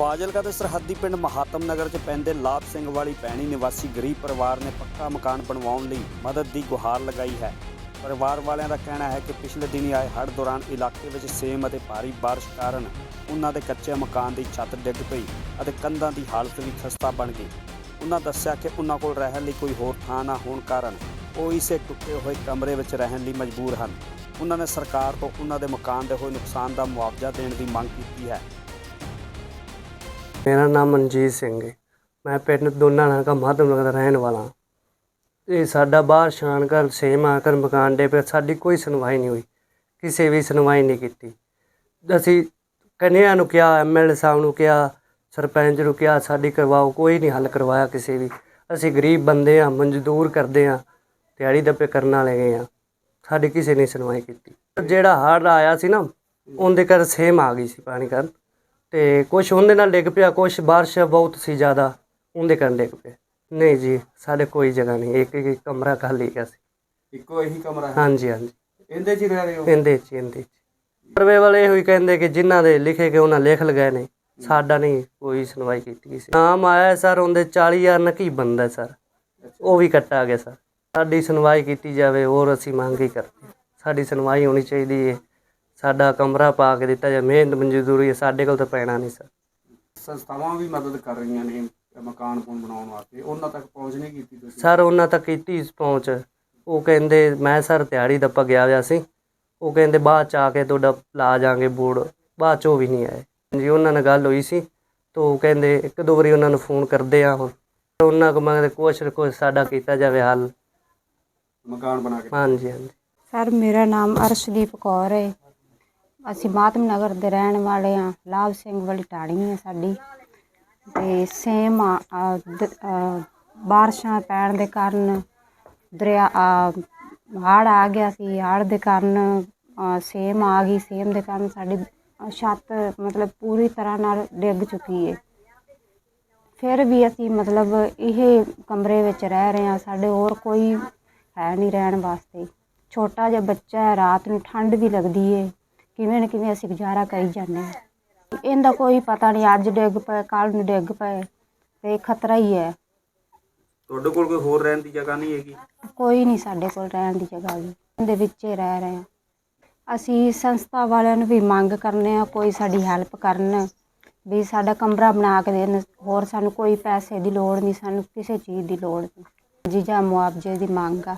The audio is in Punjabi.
ਫਾਜ਼ਿਲਕਾ ਦੇ ਸਰਹੱਦੀ ਪਿੰਡ ਮਹਾਤਮ ਨਗਰ 'ਚ ਪੈਂਦੇ ਲਾਭ ਸਿੰਘ ਵਾਲੀ ਪੈਣੀ ਨਿਵਾਸੀ ਗਰੀਬ ਪਰਿਵਾਰ ਨੇ ਪੱਕਾ ਮਕਾਨ ਬਣਵਾਉਣ ਲਈ ਮਦਦ ਦੀ ਗੁਹਾਰ ਲਗਾਈ ਹੈ। ਪਰਿਵਾਰ ਵਾਲਿਆਂ ਦਾ ਕਹਿਣਾ ਹੈ ਕਿ ਪਿਛਲੇ ਦਿਨੀ ਆਏ ਹੜ੍ਹ ਦੌਰਾਨ ਇਲਾਕੇ ਵਿੱਚ ਸੇਮ ਅਤੇ ਭਾਰੀ ਬਾਰਿਸ਼ ਕਾਰਨ ਉਹਨਾਂ ਦੇ ਕੱਚੇ ਮਕਾਨ ਦੀ ਛੱਤ ਡਿੱਗ ਪਈ ਅਤੇ ਕੰਧਾਂ ਦੀ ਹਾਲਤ ਵੀ ਖਸਤਾ ਬਣ ਗਈ। ਉਹਨਾਂ ਦੱਸਿਆ ਕਿ ਉਹਨਾਂ ਕੋਲ ਰਹਿਣ ਲਈ ਕੋਈ ਹੋਰ ਥਾਂ ਨਾ ਹੋਣ ਕਾਰਨ ਉਹ ਇਸੇ ਟੁੱਟੇ ਹੋਏ ਕਮਰੇ ਵਿੱਚ ਰਹਿਣ ਲਈ ਮਜਬੂਰ ਹਨ। ਉਹਨਾਂ ਨੇ ਸਰਕਾਰ ਤੋਂ ਉਹਨਾਂ ਦੇ ਮਕਾਨ ਦੇ ਹੋਏ ਨੁਕਸਾਨ ਦਾ ਮੁਆਵਜ਼ਾ ਦੇਣ ਦੀ ਮੰਗ ਕੀਤੀ ਹੈ। ਮੇਰਾ ਨਾਮ ਮਨਜੀਤ ਸਿੰਘ ਹੈ। ਮੈਂ ਪਿੰਡ ਦੋਨਾ ਨਾਕਾ ਮਾਧਵਨਗਰ ਦਾ ਰਹਿਣ ਵਾਲਾ ਹਾਂ। ਇਹ ਸਾਡਾ ਬਾਹਰ ਸ਼ਾਨ ਘਰ ਸੇਮ ਆਕਰ ਮਕਾਨ ਦੇ, ਪਰ ਸਾਡੀ ਕੋਈ ਸੁਣਵਾਈ ਨਹੀਂ ਹੋਈ। ਕਿਸੇ ਵੀ ਸੁਣਵਾਈ ਨਹੀਂ ਕੀਤੀ। ਅਸੀਂ ਕਨਿਆ ਨੂੰ ਕਿਹਾ ਐਮਐਲਏ ਸਾਹਿਬ ਨੂੰ ਕਿਹਾ, ਸਰਪੰਚ ਨੂੰ ਕਿਹਾ, ਸਾਡੀ ਕਰਵਾਓ, ਕੋਈ ਨਹੀਂ ਹੱਲ ਕਰਵਾਇਆ ਕਿਸੇ ਵੀ। ਅਸੀਂ ਗਰੀਬ ਬੰਦੇ ਆ, ਮਜ਼ਦੂਰ ਕਰਦੇ ਆ, ਦਿਹਾੜੀ ਦੱਪੇ ਕਰਨ ਵਾਲੇ ਗਏ ਆ। ਸਾਡੀ ਕਿਸੇ ਨੇ ਸੁਣਵਾਈ ਕੀਤੀ। ਜਿਹੜਾ ਹੜ੍ਹ ਆਇਆ ਸੀ ਨਾ, ਉਹਦੇ ਕਰ ਸੇਮ ਆ ਗਈ ਸੀ ਪਾਣੀ ਕਾਰਨ ਤੇ ਕੁਝ ਉਹਦੇ ਨਾਲ ਡਿੱਗ ਪਿਆ ਕੁਝ ਬਾਰਿਸ਼ ਬਹੁਤ ਸੀ ਜ਼ਿਆਦਾ ਉਹਦੇ ਕਾਰਨ ਡਿੱਗ ਪਿਆ। ਨਹੀਂ ਜੀ ਸਾਡੇ ਕੋਈ ਜਗ੍ਹਾ ਨਹੀਂ ਇੱਕ ਇੱਕ ਕਮਰਾ ਖਾਲੀ ਹੈ ਸੀ। ਇੱਕੋ ਇਹੀ ਕਮਰਾ ਹੈ? ਹਾਂਜੀ ਹਾਂਜੀ। ਇਹਦੇ 'ਚ ਹੀ ਰਹਿ ਰਹੇ ਹੋ? ਇਹਦੇ ਚ ਇਹਦੇ ਚ ਸਰਵੇ ਵਾਲੇ ਇਹੋ ਹੀ ਕਹਿੰਦੇ ਕਿ ਜਿਨ੍ਹਾਂ ਦੇ ਲਿਖੇ ਗਏ ਉਹਨਾਂ ਲਿਖ ਲਗਾਏ ਨੇ। ਸਾਡਾ ਨਹੀਂ ਕੋਈ ਸੁਣਵਾਈ ਕੀਤੀ ਕਿਸੇ ਨਾਮ ਆਇਆ ਸਰ ਉਹਦੇ 40000 ਨਾਲ ਕੀ ਬੰਦਾ ਸਰ? ਉਹ ਵੀ ਕੱਟਾ ਗਿਆ ਸਰ। ਸਾਡੀ ਸੁਣਵਾਈ ਕੀਤੀ ਜਾਵੇ ਹੋਰ ਅਸੀਂ ਮੰਗ ਹੀ ਕਰਦੇ। ਸਾਡੀ ਸੁਣਵਾਈ ਹੋਣੀ ਚਾਹੀਦੀ ਹੈ। ਸਾਡਾ ਕਮਰਾ ਪਾ ਕੇ ਦਿੱਤਾ ਜਾਵੇ ਮਿਹਨਤ ਮਜ਼ਦੂਰੀ ਹੈ ਸਾਡੇ ਕੋਲ ਤਾਂ ਪੈਣਾ ਨਹੀਂ ਸਰ। ਸੰਸਥਾਵਾਂ ਵੀ ਮਦਦ ਕਰ ਰਹੀਆਂ ਨੇ ਮਕਾਨ ਪੂਨ ਬਣਾਉਣ ਵਾਸਤੇ। ਉਹਨਾਂ ਤੱਕ ਪਹੁੰਚ ਨਹੀਂ ਕੀਤੀ ਤੁਸੀਂ? ਸਰ ਉਹਨਾਂ ਤੱਕ ਕੀਤੀ ਪਹੁੰਚ। ਉਹ ਕਹਿੰਦੇ ਮੈਂ ਸਰ ਦਿਹਾੜੀ ਦੱਪਾ ਗਿਆ ਹੋਇਆ ਸੀ। ਉਹ ਕਹਿੰਦੇ ਬਾਅਦ ਚ ਆ ਕੇ ਤੁਹਾਡਾ ਲਾ ਜਾਾਂਗੇ ਬੋਰਡ। ਬਾਅਦ ਚ ਉਹ ਵੀ ਨਹੀਂ ਆਏ। ਜੀ ਉਹਨਾਂ ਨਾਲ ਗੱਲ ਹੋਈ ਸੀ। ਤਾਂ ਉਹ ਕਹਿੰਦੇ ਇੱਕ ਦੋ ਵਾਰੀ ਉਹਨਾਂ ਨੂੰ ਫੋਨ ਕਰਦੇ ਆ ਹੁਣ। ਉਹਨਾਂ ਕੋਲ ਮੰਗਦੇ ਕੁਛ ਨਾ ਕੁਛ ਸਾਡਾ ਕੀਤਾ ਜਾਵੇ ਹੱਲ। ਮਕਾਨ ਬਣਾ ਕੇ। ਹਾਂਜੀ ਹਾਂਜੀ। ਸਰ ਮੇਰਾ ਨਾਮ ਅਰਸ਼ਦੀਪ ਕੌਰ ਹੈ। ਅਸੀਂ ਮਾਤਮ ਨਗਰ ਦੇ ਰਹਿਣ ਵਾਲੇ ਹਾਂ। ਲਾਭ ਸਿੰਘ ਵਾਲੀ ਟਾਣੀ ਹੈ ਸਾਡੀ। ਤੇ ਸੇਮ ਆ- ਦ- ਆ, ਬਾਰਿਸ਼ਾਂ ਪੈਣ ਦੇ ਕਾਰਨ ਦਰਿਆ ਹੜ੍ਹ ਆ ਗਿਆ ਸੀ। ਹੜ੍ਹ ਦੇ ਕਾਰਨ ਸੇਮ ਆ ਗਈ। ਸੇਮ ਦੇ ਕਾਰਨ ਸਾਡੀ ਛੱਤ ਮਤਲਬ ਪੂਰੀ ਤਰ੍ਹਾਂ ਨਾਲ ਡਿੱਗ ਚੁੱਕੀ ਹੈ ਫਿਰ ਵੀ ਅਸੀਂ ਮਤਲਬ ਇਹ ਕਮਰੇ ਵਿੱਚ ਰਹਿ ਰਹੇ ਹਾਂ। ਸਾਡੇ ਹੋਰ ਕੋਈ ਹੈ ਨਹੀਂ ਰਹਿਣ ਵਾਸਤੇ। ਛੋਟਾ ਜਿਹਾ ਬੱਚਾ ਹੈ। ਰਾਤ ਨੂੰ ਠੰਡ ਵੀ ਲੱਗਦੀ ਏ। ਕਿਵੇਂ ਨਾ ਕਿਵੇਂ ਅਸੀਂ ਗੁਜ਼ਾਰਾ ਕਰੀ ਜਾਂਦੇ ਹਾਂ। ਇਹਦਾ ਕੋਈ ਪਤਾ ਨਹੀਂ ਅੱਜ ਡਿੱਗ ਪਏ ਕੱਲ ਨੂੰ ਡਿੱਗ ਪਏ ਤੇ ਖਤਰਾ ਹੀ ਹੈ। ਤੁਹਾਡੇ ਕੋਲ ਕੋਈ ਹੋਰ ਰਹਿਣ ਦੀ ਜਗ੍ਹਾ ਨਹੀਂ ਹੈਗੀ? ਕੋਈ ਨਹੀਂ ਸਾਡੇ ਕੋਲ ਰਹਿਣ ਦੀ ਜਗ੍ਹਾ ਵੀ ਇਹਦੇ ਵਿੱਚ ਹੀ ਰਹਿ ਰਹੇ ਹਾਂ। ਅਸੀਂ ਸੰਸਥਾ ਵਾਲਿਆਂ ਨੂੰ ਵੀ ਮੰਗ ਕਰਨੇ ਆ ਕੋਈ ਸਾਡੀ ਹੈਲਪ ਕਰਨ ਵੀ ਸਾਡਾ ਕਮਰਾ ਬਣਾ ਕੇ ਦੇਣ। ਹੋਰ ਸਾਨੂੰ ਕੋਈ ਪੈਸੇ ਦੀ ਲੋੜ ਨਹੀਂ ਸਾਨੂੰ ਕਿਸੇ ਚੀਜ਼ ਦੀ ਲੋੜ ਨਹੀਂ। ਜੀ ਜਾਂ ਮੁਆਵਜ਼ੇ ਦੀ ਮੰਗ ਆ।